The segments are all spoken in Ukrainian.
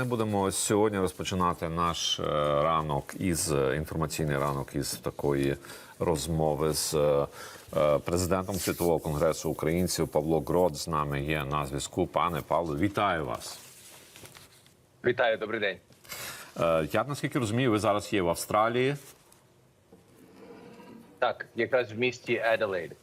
ми будемо сьогодні розпочинати наш е, ранок із е, інформаційний ранок із такої розмови з е, президентом світового конгресу українців Павло Грод з нами є на зв'язку. Пане Павло, вітаю вас. Вітаю, добрий день. Я наскільки розумію, ви зараз є в Австралії. Так, якраз в місті Еделейд.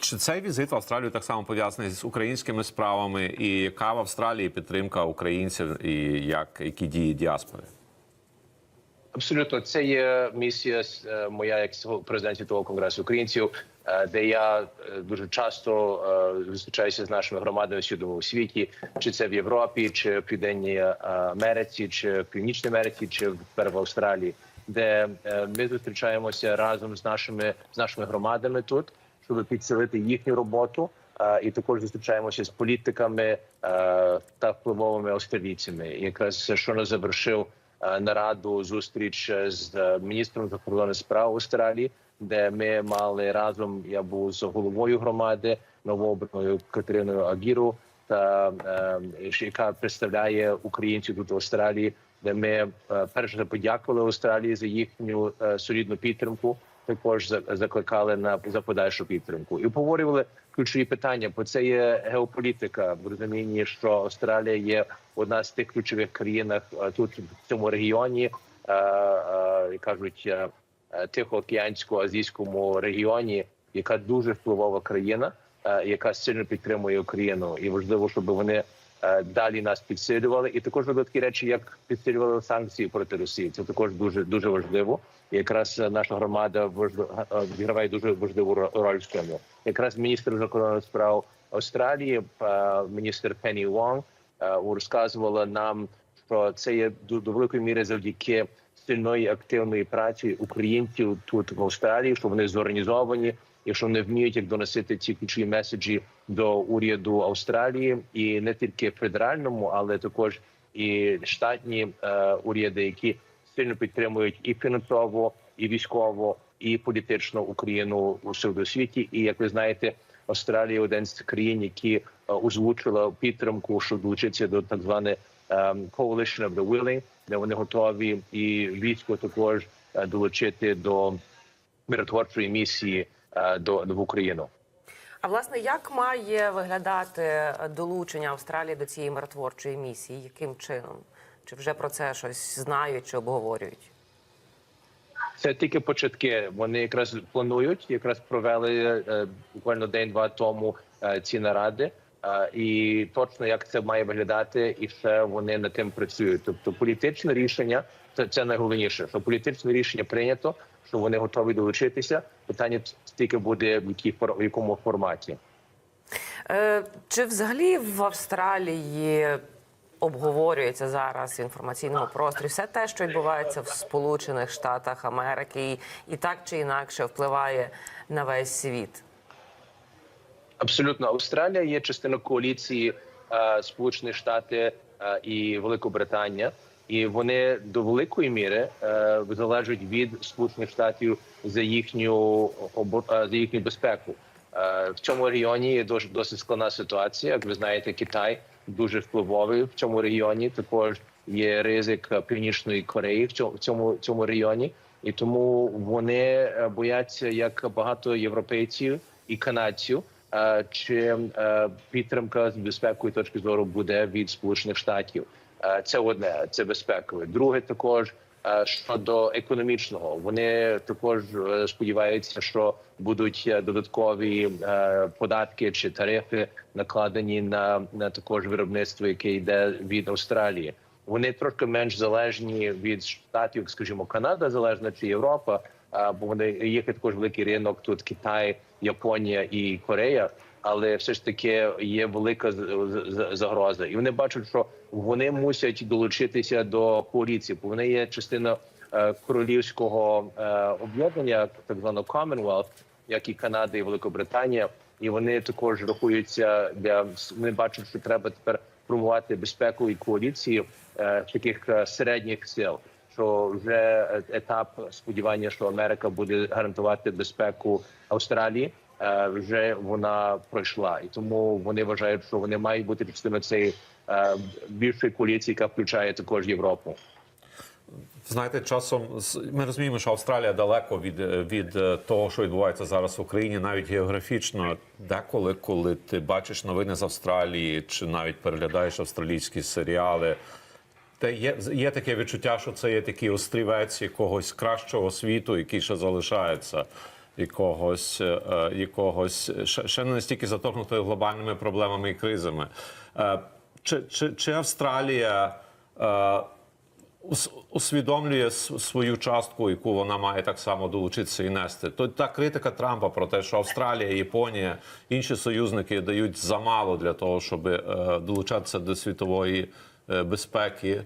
Чи цей візит в Австралію так само пов'язаний з українськими справами? І яка в Австралії підтримка українців? І як які дії діаспори? Абсолютно, це є місія е, моя як президент світового конгресу українців, е, де я е, дуже часто зустрічаюся з нашими громадами всюди у світі, чи це в Європі, чи в Південній Америці, чи в Північній Америці, чи тепер в Австралії, де ми зустрічаємося разом з нашими з нашими громадами тут, щоб підсилити їхню роботу. Е, І також зустрічаємося з політиками е, та впливовими австралійцями. І Якраз щойно завершив е, нараду зустріч з міністром закордонних справ Австралії, де ми мали разом. Я був з головою громади новообраною Катериною Агіру, та яка представляє українців тут в Австралії, де ми е, перш за подякували Австралії за їхню солідну підтримку. Також за- закликали на за подальшу підтримку і обговорювали ключові питання. Бо це є геополітика в розумінні, що Австралія є одна з тих ключових країнах е, тут в цьому регіоні, е, е, кажуть, е, тихоокеансько-азійському регіоні, яка дуже впливова країна, яка сильно підтримує Україну, і важливо, щоб вони далі нас підсилювали. І також робили такі речі, як підсилювали санкції проти Росії. Це також дуже дуже важливо. І якраз е, наша громада е, відіграває дуже важливу роль в цьому. Якраз міністр закордонних справ Австралії, е, міністр Пенні Вонг, е, розказувала нам, що це є до великої міри завдяки сильної активної праці українців тут в Австралії, що вони зорганізовані і що вони вміють як доносити ці ключові меседжі до уряду Австралії, і не тільки федеральному, але також і штатні е, уряди, які сильно підтримують і фінансово, і військово, і політично Україну у світі. І як ви знаєте, Австралія один з країн, які е, озвучила підтримку, щоб долучитися до так званої ем, Coalition of the Willing, де вони готові і військо також е, долучити до миротворчої місії до, до в Україну. А власне, як має виглядати долучення Австралії до цієї миротворчої місії? Яким чином? Чи вже про це щось знають чи обговорюють? Це тільки початки. Вони якраз планують, якраз провели е, буквально день-два тому е, ці наради. І точно як це має виглядати, і ще вони над тим працюють. Тобто, політичне рішення це, це найголовніше. Що політичне рішення прийнято, що вони готові долучитися. Питання тільки буде в якій в якому форматі. Е, чи взагалі в Австралії обговорюється зараз в інформаційному просторі все те, що відбувається в Сполучених Штатах Америки, і так чи інакше впливає на весь світ? Абсолютно, Австралія є частиною коаліції е, Сполучені Штати е, і Великобританія, і вони до великої міри е, залежать від Сполучених Штатів за їхню за їхню безпеку. В цьому регіоні є досить складна ситуація. Як ви знаєте, Китай дуже впливовий в цьому регіоні. Також є ризик Північної Кореї в цьому в цьому, регіоні, і тому вони бояться як багато європейців і канадців. Е, Чи е, підтримка з безпекової точки зору буде від Сполучених Штатів? Е, Це одне, це безпекове. Друге, також щодо економічного, вони також сподіваються, що будуть додаткові податки чи тарифи накладені на, на також виробництво, яке йде від Австралії. Вони трошки менш залежні від штатів, скажімо, Канада залежна чи Європа. Бо вони є також великий ринок тут Китай, Японія і Корея. Але все ж таки є велика загроза, і вони бачать, що вони мусять долучитися до коаліції, бо вони є частина е, королівського е, об'єднання, так званого Commonwealth, як і Канада і Великобританія, і вони також рахуються для вони бачать, що треба тепер промувати безпеку і коаліції е, таких е, середніх сил. Що вже етап сподівання, що Америка буде гарантувати безпеку Австралії, е, вже вона пройшла, і тому вони вважають, що вони мають бути частиною цієї більшої коаліції, яка включає також Європу. Знаєте, часом ми розуміємо, що Австралія далеко від, е, від е, того, що відбувається зараз в Україні, навіть географічно. Деколи, коли ти бачиш новини з Австралії, чи навіть переглядаєш австралійські серіали, та є, є таке відчуття, що це є такий острівець якогось кращого світу, який ще залишається. Якогось, е, е, якогось ще, не настільки заторкнутою глобальними проблемами і кризами. Е, Чи, чи, чи Австралія е, усвідомлює свою частку, яку вона має так само долучитися і нести. То та критика Трампа про те, що Австралія, Японія, інші союзники дають замало для того, щоб е, долучатися до світової е, безпеки.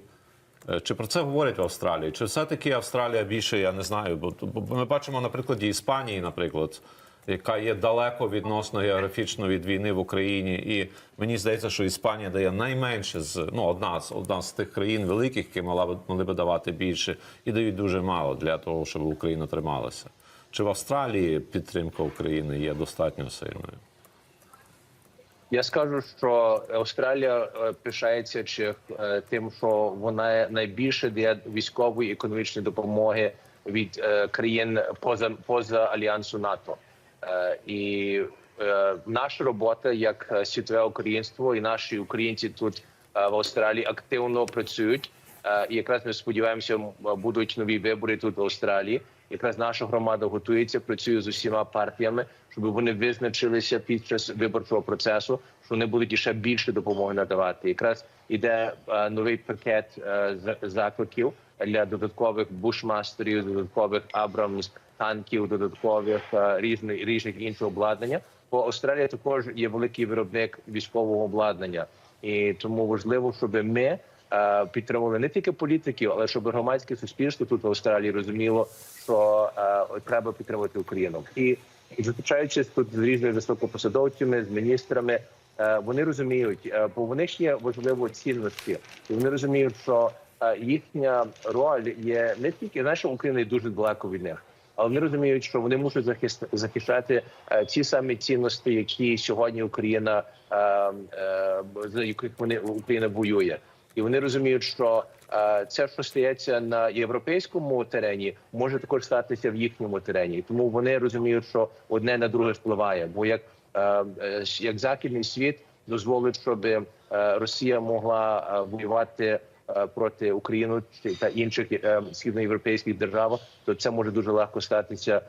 Е, Чи про це говорять в Австралії? Чи все-таки Австралія більше, я не знаю, бо ми бачимо на прикладі Іспанії, наприклад, яка є далеко відносно географічно від війни в Україні, і мені здається, що Іспанія дає найменше з ну одна з одна з тих країн великих, які мала б могли би давати більше, і дають дуже мало для того, щоб Україна трималася. Чи в Австралії підтримка України є достатньо сильною? Я скажу, що Австралія е, пишається чи е, тим, що вона найбільше дає військової економічної допомоги від е, країн поза поза альянсу НАТО. Е, І е, наша робота як е, світове українство і наші українці тут в Австралії активно працюють. І якраз ми сподіваємося, будуть нові вибори тут в Австралії. Якраз наша громада готується, працює з усіма партіями, щоб вони визначилися під час виборчого процесу, що вони будуть іще більше допомоги надавати. Якраз іде новий пакет закликів для додаткових бушмастерів, додаткових Абрамс танків, додаткових е, різних різних іншого обладнання. Бо Австралія також є великий виробник військового обладнання, і тому важливо, щоб ми е, підтримували не тільки політиків, але щоб громадське суспільство тут в Австралії розуміло, що е, треба підтримувати Україну. І зустрічаючись тут з різними високопосадовцями, з міністрами, вони розуміють, бо вони ж є важливо цінності, і вони розуміють, що їхня роль є не тільки що Україна є дуже далеко від них. Але вони розуміють, що вони мусять захист- захищати е, ті самі цінності, які сьогодні Україна е, е, за яких вони Україна воює, і вони розуміють, що це, що стається на європейському терені, може також статися в їхньому терені. Тому вони розуміють, що одне на друге впливає. Бо як, як західний світ дозволить, щоб Росія могла воювати проти України та інших е, східноєвропейських держав, то це може дуже легко статися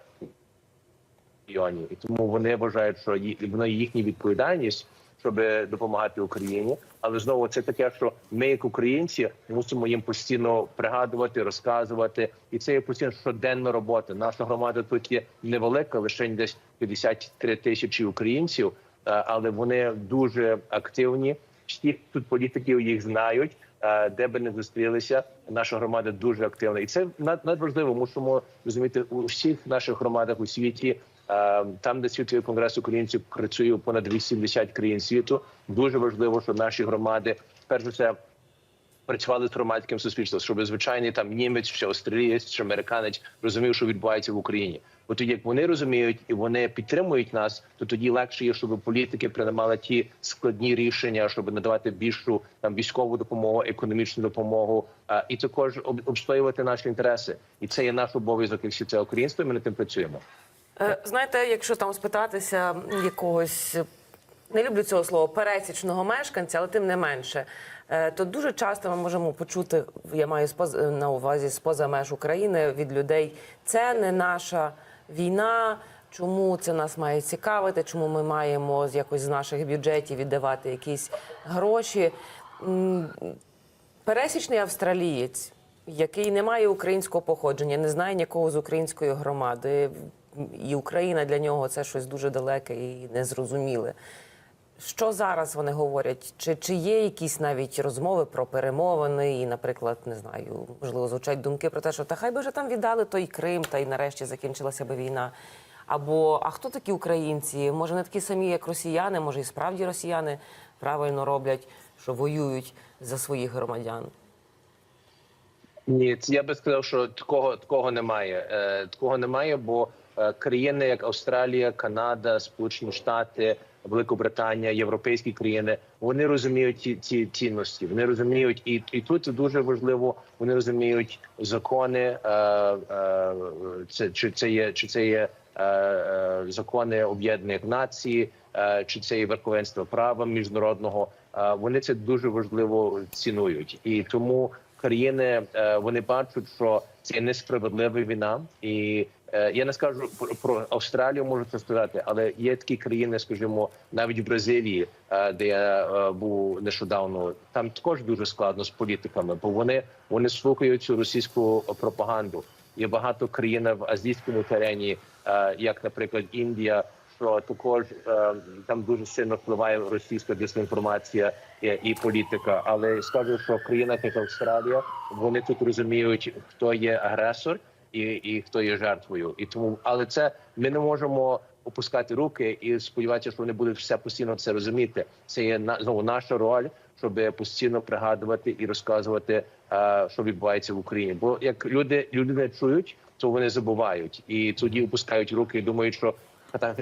регіоні. І тому вони вважають, що воно їхня відповідальність, щоб допомагати Україні. Але знову це таке, що ми, як українці, мусимо їм постійно пригадувати, розказувати, і це є постійно щоденна робота. Наша громада тут є невелика, лише десь 53 тисячі українців, е, але вони дуже активні. Всі тут політиків їх знають. е, Де би не зустрілися, наша громада дуже активна, і це над- надважливо. Мусимо розуміти у всіх наших громадах у світі. е, Там, де світовий конгрес українців працює понад 80 країн світу. Дуже важливо, щоб наші громади перш за все працювали з громадським суспільством, щоб звичайний там німець, чи австралієць, чи американець розумів, що відбувається в Україні. Тоді, як вони розуміють і вони підтримують нас, то тоді легше є, щоб політики приймали ті складні рішення, щоб надавати більшу там військову допомогу, економічну допомогу, а, і також обстоювати наші інтереси. І це є наш обов'язок, як це українство. і Ми над тим працюємо. Е, Знаєте, якщо там спитатися якогось не люблю цього слова пересічного мешканця, але тим не менше, е, то дуже часто ми можемо почути, я маю споз- на увазі споза меж України від людей. Це не наша війна. Чому це нас має цікавити? Чому ми маємо з якось з наших бюджетів віддавати якісь гроші? Пересічний австралієць, який не має українського походження, не знає нікого з української громади, і Україна для нього це щось дуже далеке і незрозуміле. Що зараз вони говорять? Чи, чи є якісь навіть розмови про перемовини? І, наприклад, не знаю, можливо, звучать думки про те, що та хай би вже там віддали той Крим, та й нарешті закінчилася би війна. Або а хто такі українці? Може, не такі самі, як росіяни, може, і справді росіяни правильно роблять, що воюють за своїх громадян. Ні, я би сказав, що такого такого немає. Е, такого немає, бо е, країни, як Австралія, Канада, Сполучені Штати, Великобританія, європейські країни, вони розуміють ці, ці цінності. Вони розуміють, і, і тут дуже важливо. Вони розуміють закони. Е, е, це чи це є чи це є е, е, закони Об'єднаних Націй, е, чи це є верховенство права міжнародного. Е, вони це дуже важливо цінують, і тому країни е, вони бачать, що це несправедлива війна, і е, я не скажу про, про Австралію, можу це сказати, але є такі країни, скажімо, навіть в Бразилії, е, де я е, був нещодавно. Там також дуже складно з політиками, бо вони вони слухають цю російську пропаганду. Є багато країн в азійському терені, е, як, наприклад, Індія, що також е, там дуже сильно впливає російська дезінформація і, і політика. Але скажу, що в країнах як Австралія вони тут розуміють, хто є агресор і, і хто є жертвою. І тому, але це ми не можемо опускати руки і сподіватися, що вони будуть все постійно це розуміти. Це є на знову наша роль, щоб постійно пригадувати і розказувати, е, що відбувається в Україні. Бо як люди люди не чують, то вони забувають і тоді опускають руки і думають, що хай,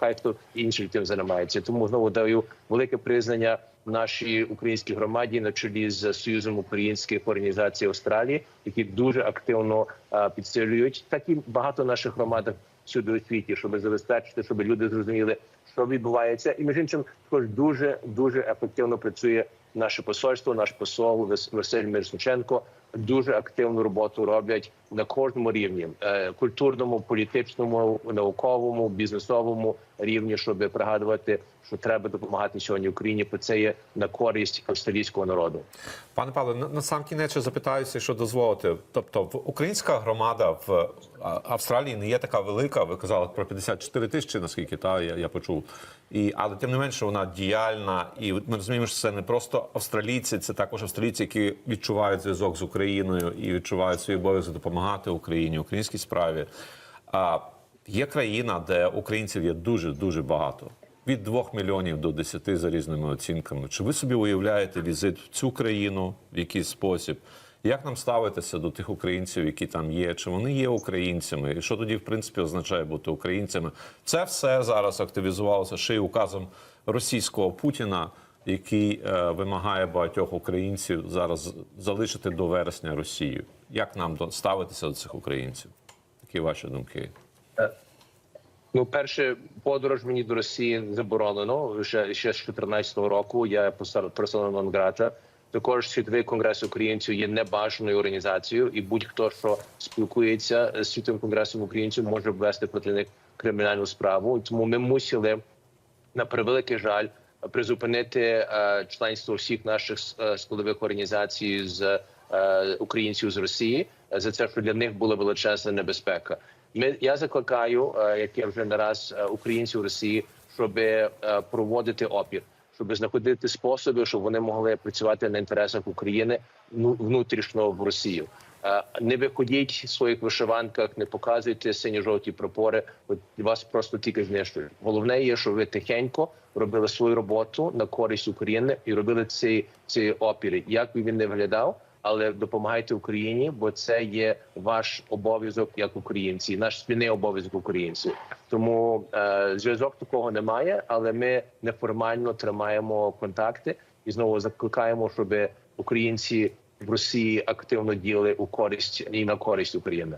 хай хто інший тим займається. Тому знову даю велике признання нашій українській громаді на чолі з союзом українських організацій Австралії, які дуже активно підсилюють так і багато наших громад всюди у світі, щоб забезпечити, щоб люди зрозуміли, що відбувається, і між іншим також дуже дуже ефективно працює наше посольство, наш посол Вас- Василь Мирошниченко. Дуже активну роботу роблять на кожному рівні е, культурному, політичному, науковому, бізнесовому рівні, щоб пригадувати, що треба допомагати сьогодні Україні, бо це є на користь австралійського народу. Пане Павле, на, сам кінець запитаюся, що дозволити. Тобто, українська громада в Австралії не є така велика. Ви казали про 54 тисячі, наскільки та я, я почув. І але тим не менше вона діяльна, і ми розуміємо, що це не просто австралійці, це також австралійці, які відчувають зв'язок з Україною і відчувають свій обов'язок допомагати Україні, українській справі. А є країна, де українців є дуже дуже багато. Від 2 мільйонів до 10 за різними оцінками. Чи ви собі уявляєте візит в цю країну в якийсь спосіб? Як нам ставитися до тих українців, які там є? Чи вони є українцями? І що тоді, в принципі, означає бути українцями? Це все зараз активізувалося ще й указом російського Путіна, який е, вимагає багатьох українців зараз залишити до вересня Росію. Як нам до- ставитися до цих українців? Які ваші думки? Ну, перше, подорож мені до Росії заборонено ще, ще з 2014 року. Я персона нон-грата. Також світовий конгрес українців є небажаною організацією, і будь-хто, що спілкується з світовим конгресом українців, може ввести проти них кримінальну справу. Тому ми мусили на превеликий жаль призупинити е, членство всіх наших е, складових організацій з е, українців з Росії за це, що для них була величезна небезпека. Ми я закликаю, як я вже не раз українців Росії, щоб проводити опір, щоб знаходити способи, щоб вони могли працювати на інтересах України ну, внутрішньо в Росію. Е, Не виходіть в своїх вишиванках, не показуйте сині-жовті прапори. От вас просто тільки знищують. Головне є, щоб ви тихенько робили свою роботу на користь України і робили ці, ці опіри. Як би він не виглядав, але допомагайте Україні, бо це є ваш обов'язок як українці, наш спільний обов'язок українців. Тому е, зв'язок такого немає, але ми неформально тримаємо контакти і знову закликаємо, щоб українці в Росії активно діяли у користь і на користь України.